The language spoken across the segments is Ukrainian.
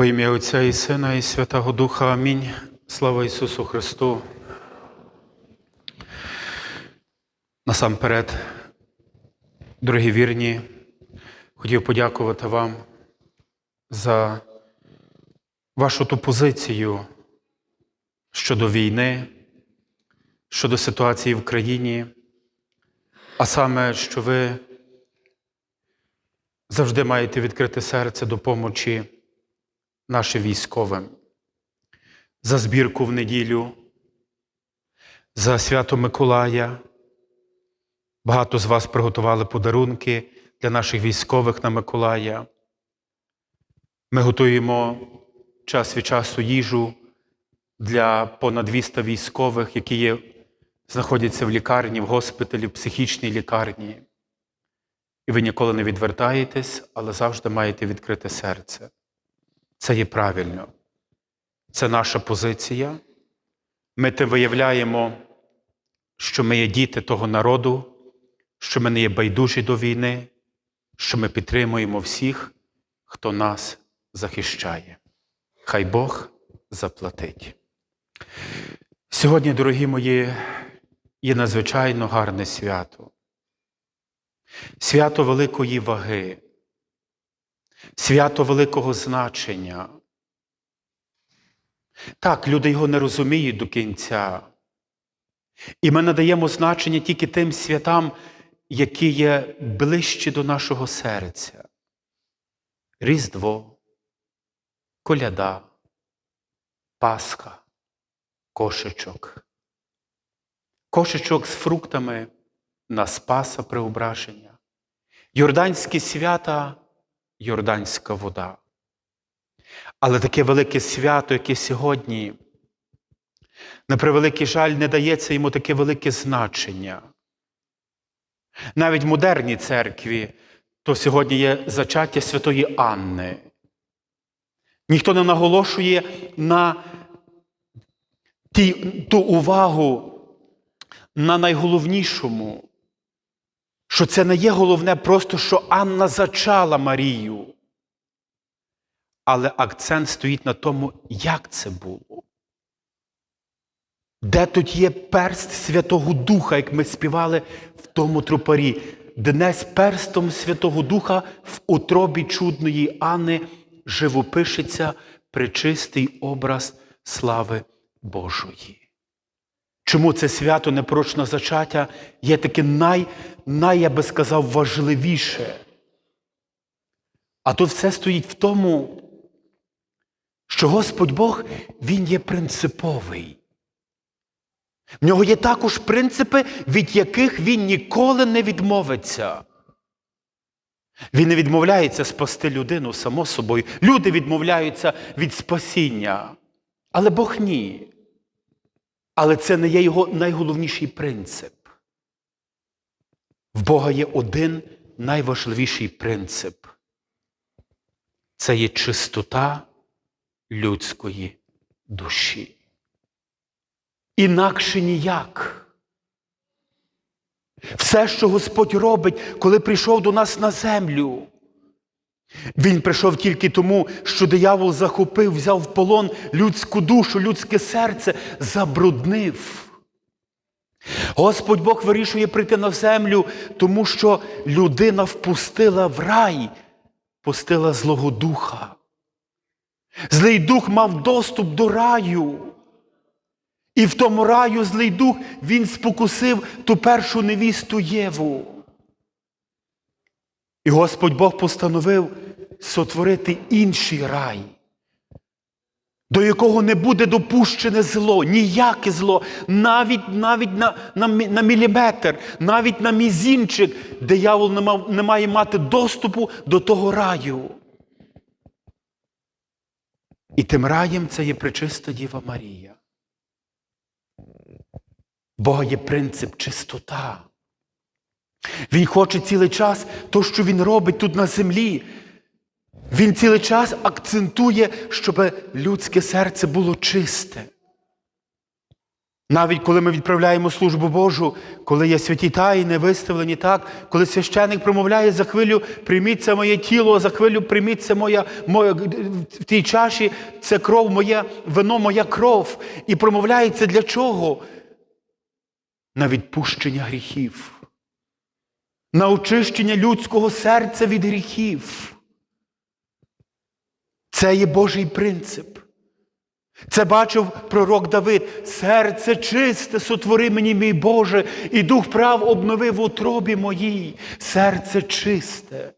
Во ім'я Отця і Сина, і Святого Духа. Амінь. Слава Ісусу Христу. Насамперед, дорогі вірні, хотів подякувати вам за вашу ту позицію щодо війни, щодо ситуації в країні, а саме, що ви завжди маєте відкрите серце допомочі нашим військовим, за збірку в неділю, за свято Миколая. Багато з вас приготували подарунки для наших військових на Миколая. Ми готуємо час від часу їжу для понад 200 військових, які є, знаходяться в лікарні, в госпіталі, в психічній лікарні. І ви ніколи не відвертаєтесь, але завжди маєте відкрите серце. Це є правильно. Це наша позиція. Ми тим виявляємо, що ми є діти того народу, що ми не є байдужі до війни, що ми підтримуємо всіх, хто нас захищає. Хай Бог заплатить. Сьогодні, дорогі мої, є надзвичайно гарне свято. Свято великої ваги, свято великого значення. Так, люди його не розуміють до кінця. І ми надаємо значення тільки тим святам, які є ближчі до нашого серця. Різдво, коляда, Пасха, кошечок. Кошечок з фруктами на Спаса преображення. Йорданські свята, Йорданська вода. Але таке велике свято, яке сьогодні, на превеликий жаль, не дається йому таке велике значення. Навіть в модерній церкві, то сьогодні є зачаття Святої Анни. Ніхто не наголошує на ті, ту увагу на найголовнішому, що це не є головне просто, що Анна зачала Марію. Але акцент стоїть на тому, як це було. Де тут є перст Святого Духа, як ми співали в тому тропарі, днес перстом Святого Духа в утробі чудної Анни живопишеться пречистий образ слави Божої. Чому це свято непорочне зачаття є таке най, най, я би сказав, важливіше? А тут все стоїть в тому, що Господь Бог, Він є принциповий. В нього є також принципи, від яких він ніколи не відмовиться. Він не відмовляється спасти людину, само собою. Люди відмовляються від спасіння. Але Бог ні. Але це не є його найголовніший принцип. В Бога є один найважливіший принцип. Це є чистота людської душі. Інакше ніяк. Все, що Господь робить, коли прийшов до нас на землю. Він прийшов тільки тому, що диявол захопив, взяв в полон людську душу, людське серце, забруднив. Господь Бог вирішує прийти на землю, тому що людина впустила в рай, пустила Злого Духа. Злий дух мав доступ до раю. І в тому раю злий дух він спокусив ту першу невісту Єву. І Господь Бог постановив сотворити інший рай, до якого не буде допущене зло, ніяке зло, навіть навіть на на, на міліметр, навіть на мізінчик, диявол не, мав, не має мати доступу до того раю. І тим раєм це є пречиста Діва Марія. Бога є принцип чистота. Він хоче цілий час то, що він робить тут на землі. Він цілий час акцентує, щоб людське серце було чисте. Навіть коли ми відправляємо службу Божу, коли є святі таїни виставлені так, коли священик промовляє за хвилю, прийміть це моє тіло, за хвилю прийміть це моя, моя в тій чаші, це кров моя, вино моя кров. І промовляється для чого? На відпущення гріхів, на очищення людського серця від гріхів. Це є Божий принцип. Це бачив пророк Давид. Серце чисте, сотвори мені, мій Боже, і дух прав обновив в утробі моїй. Серце чисте.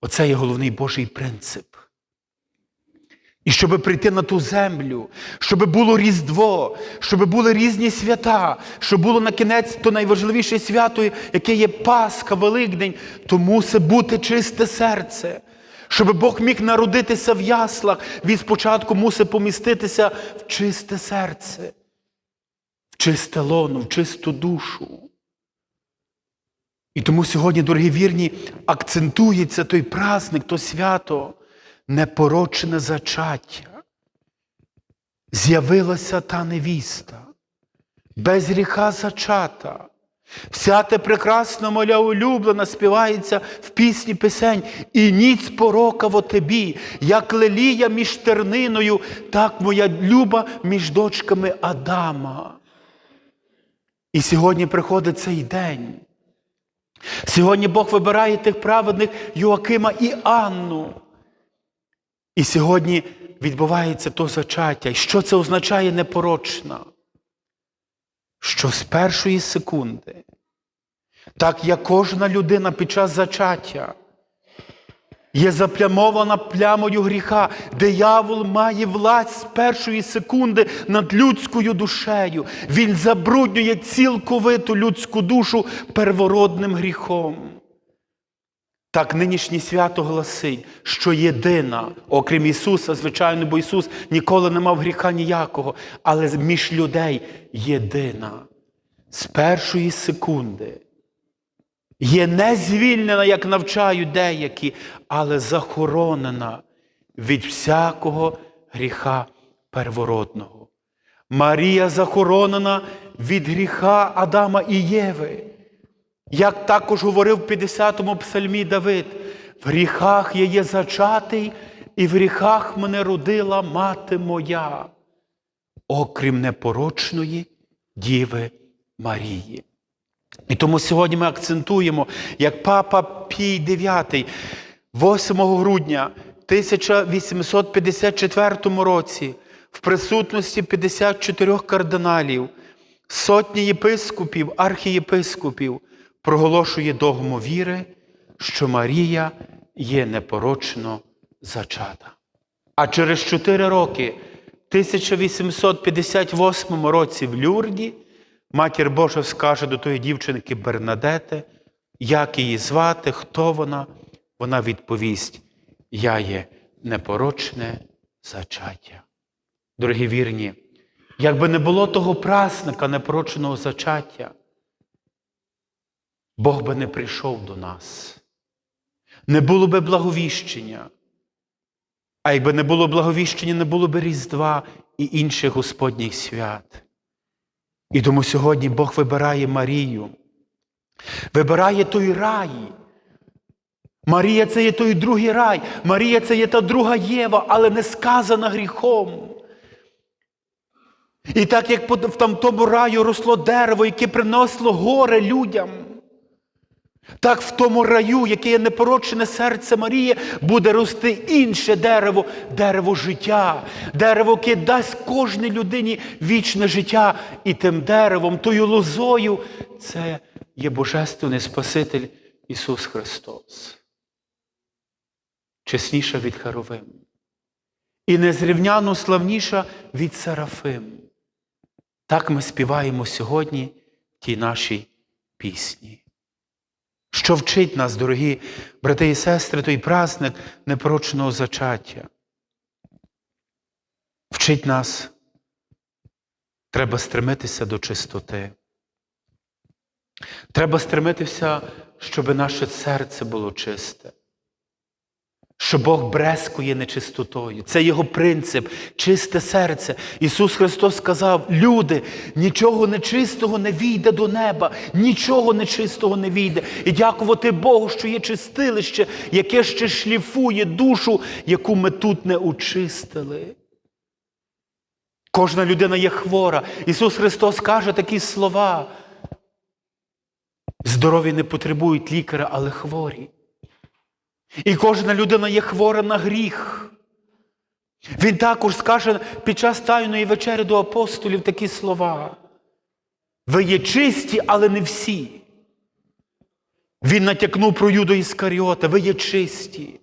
Оце є головний Божий принцип. І щоб прийти на ту землю, щоб було Різдво, щоб були різні свята, щоб було на кінець то найважливіше свято, яке є Пасха, Великдень, то мусить бути чисте серце. Щоб Бог міг народитися в яслах, він спочатку мусить поміститися в чисте серце, в чисте лоно, в чисту душу. І тому сьогодні, дорогі вірні, акцентується той праздник, то свято, непорочне зачаття. З'явилася та невіста, без гріха зачата. Вся те прекрасна моя улюблена співається в пісні пісень, і ніц порока в тобі, як лелія між терниною, так моя люба між дочками Адама. І сьогодні приходить цей день. Сьогодні Бог вибирає тих праведних Йоакима і Анну. І сьогодні відбувається то зачаття. І що це означає непорочна? Що з першої секунди, так як кожна людина під час зачаття є заплямована плямою гріха, диявол має власть з першої секунди над людською душею. Він забруднює цілковиту людську душу первородним гріхом. Так нинішнє свято гласить, що єдина, окрім Ісуса, звичайно, бо Ісус ніколи не мав гріха ніякого, але між людей єдина з першої секунди є не звільнена, як навчають деякі, але захоронена від всякого гріха первородного. Марія захоронена від гріха Адама і Єви. Як також говорив в 50-му псальмі Давид, в гріхах я є зачатий, і в гріхах мене родила мати моя, окрім непорочної Діви Марії. І тому сьогодні ми акцентуємо, як папа Пій IX 8 грудня 1854 році в присутності 54 кардиналів, сотні єпископів, архієпископів проголошує догму віри, що Марія є непорочно зачата. А через 4 роки, в 1858 році в Люрді, матір Божа скаже до тої дівчинки Бернадети, як її звати, хто вона, вона відповість: Я є непорочне зачаття. Дорогі вірні, якби не було того прасника непорочного зачаття, Бог би не прийшов до нас. Не було би благовіщення. А якби не було благовіщення, не було би Різдва і інших Господніх свят. І тому сьогодні Бог вибирає Марію, вибирає той рай. Марія це є той другий рай. Марія це є та друга Єва, але не сказана гріхом. І так як в там тому раю росло дерево, яке приносило горе людям. Так в тому раю, яке є непорочне серце Марії, буде рости інше дерево, дерево життя, дерево, яке дасть кожній людині вічне життя. І тим деревом, тою лозою, це є Божественний Спаситель Ісус Христос. Чесніша від Харовим. І незрівняно славніша від Серафим. Так ми співаємо сьогодні в тій нашій пісні. Що вчить нас, дорогі брати і сестри, той праздник непорочного зачаття? Вчить нас, треба стремитися до чистоти. Треба стремитися, щоб наше серце було чисте, що Бог брескує нечистотою. Це його принцип, чисте серце. Ісус Христос сказав: люди, нічого нечистого не війде до неба, нічого нечистого не війде. І дякувати Богу, що є чистилище, яке ще шліфує душу, яку ми тут не очистили. Кожна людина є хвора. Ісус Христос каже такі слова. Здорові не потребують лікаря, але хворі. І кожна людина є хвора на гріх. Він також скаже під час Тайної вечері до апостолів такі слова. Ви є чисті, але не всі. Він натякнув про Юду Іскаріота, ви є чисті.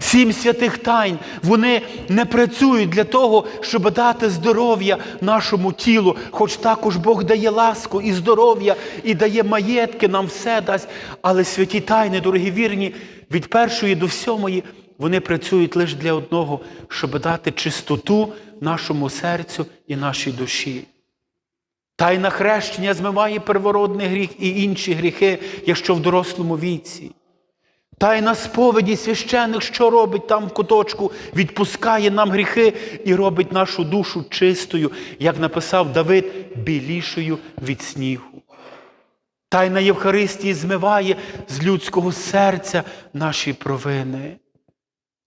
Сім святих тайн, вони не працюють для того, щоб дати здоров'я нашому тілу, хоч також Бог дає ласку і здоров'я, і дає маєтки, нам все дасть. Але святі тайни, дорогі вірні, від першої до сьомої, вони працюють лише для одного, щоб дати чистоту нашому серцю і нашій душі. Тайна хрещення змиває первородний гріх і інші гріхи, якщо в дорослому віці. Тайна сповіді священих, що робить там в куточку, відпускає нам гріхи і робить нашу душу чистою, як написав Давид, білішою від снігу. Тайна Євхаристії змиває з людського серця наші провини.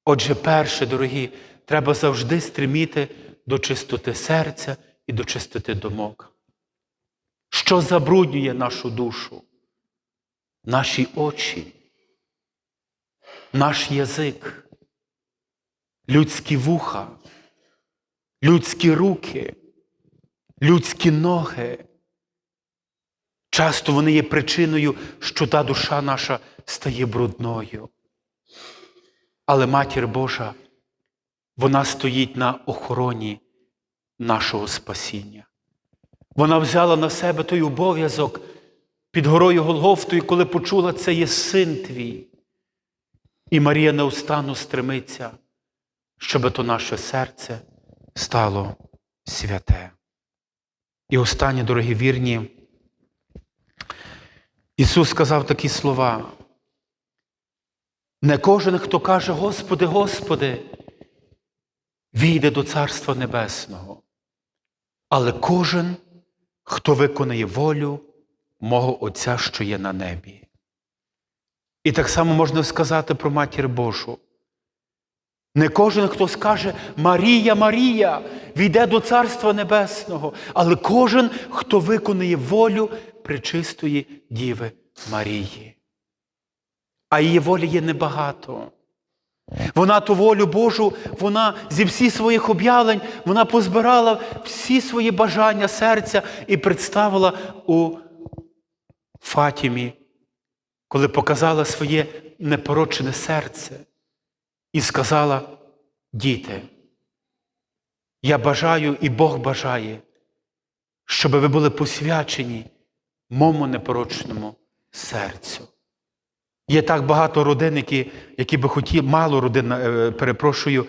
Отже, перше, дорогі, треба завжди стриміти до чистоти серця і до чистоти думок. Що забруднює нашу душу? Наші очі наш язик, людські вуха, людські руки, людські ноги. Часто вони є причиною, що та душа наша стає брудною. Але Матір Божа, вона стоїть на охороні нашого спасіння. Вона взяла на себе той обов'язок під горою Голгофтою, коли почула, це є син твій. І Марія неустанно стремиться, щоб то наше серце стало святе. І останнє, дорогі вірні, Ісус сказав такі слова. Не кожен, хто каже, Господи, Господи, війде до Царства Небесного, але кожен, хто виконає волю мого Отця, що є на небі. І так само можна сказати про Матір Божу. Не кожен, хто скаже Марія, Марія, війде до Царства Небесного, але кожен, хто виконує волю пречистої Діви Марії. А її волі є небагато. Вона ту волю Божу, вона зі всіх своїх об'явлень, вона позбирала всі свої бажання серця і представила у Фатімі коли показала своє непорочне серце і сказала, діти, я бажаю і Бог бажає, щоб ви були посвячені моєму непорочному серцю. Є так багато родин, які які би хотіли, мало родин, е, перепрошую,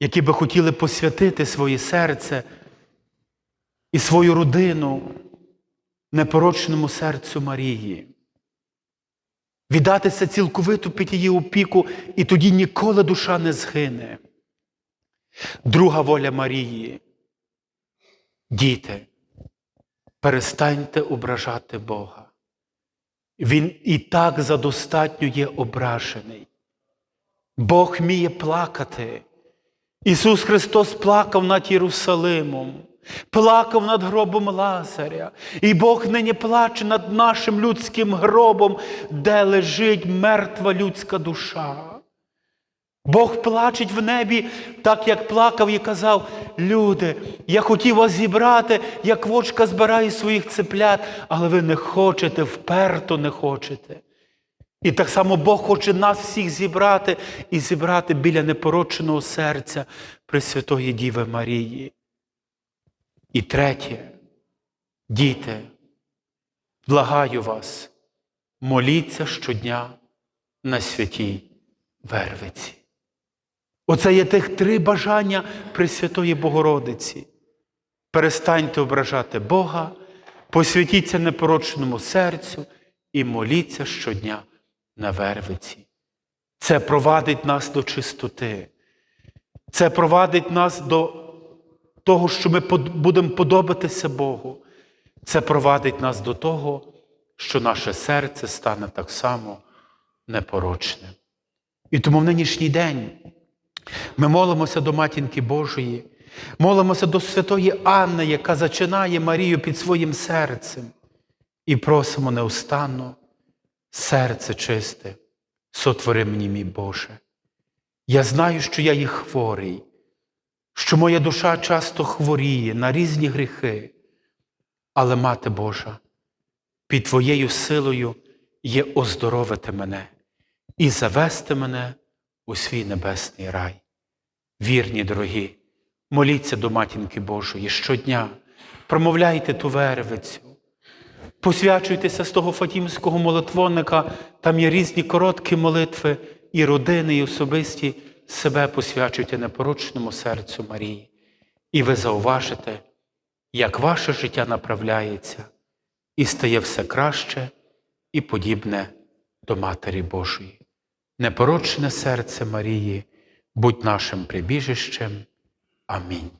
які би хотіли посвятити своє серце і свою родину непорочному серцю Марії віддатися цілковито під її опіку, і тоді ніколи душа не згине. Друга воля Марії. Діти, перестаньте ображати Бога. Він і так задостатньо є ображений. Бог вміє плакати. Ісус Христос плакав над Єрусалимом плакав над гробом Лазаря. І Бог нині плаче над нашим людським гробом, де лежить мертва людська душа. Бог плачеть в небі, так як плакав і казав, люди, я хотів вас зібрати, як вочка збирає своїх цеплят, але ви не хочете, вперто не хочете. І так само Бог хоче нас всіх зібрати і зібрати біля непороченого серця Пресвятої Діви Марії. І третє, діти, благаю вас, моліться щодня на святій Вервиці. Оце є тих три бажання Пресвятої Богородиці. Перестаньте ображати Бога, посвятіться непорочному серцю і моліться щодня на Вервиці. Це провадить нас до чистоти. Це провадить нас до того, що ми будемо подобатися Богу. Це провадить нас до того, що наше серце стане так само непорочним. І тому в нинішній день ми молимося до Матінки Божої, молимося до святої Анни, яка зачинає Марію під своїм серцем, і просимо неустанно, серце чисте, сотвори мені, мій Боже. Я знаю, що я є хворий, що моя душа часто хворіє на різні гріхи, але, Мати Божа, під Твоєю силою є оздоровити мене і завести мене у свій небесний рай. Вірні, дорогі, моліться до Матінки Божої щодня, промовляйте ту вервицю, посвячуйтеся з того Фатімського молитвонника, там є різні короткі молитви, і родини, і особисті себе посвячуйте непорочному серцю Марії. І ви зауважите, як ваше життя направляється і стає все краще і подібне до Матері Божої. Непорочне серце Марії, будь нашим прибіжищем. Амінь.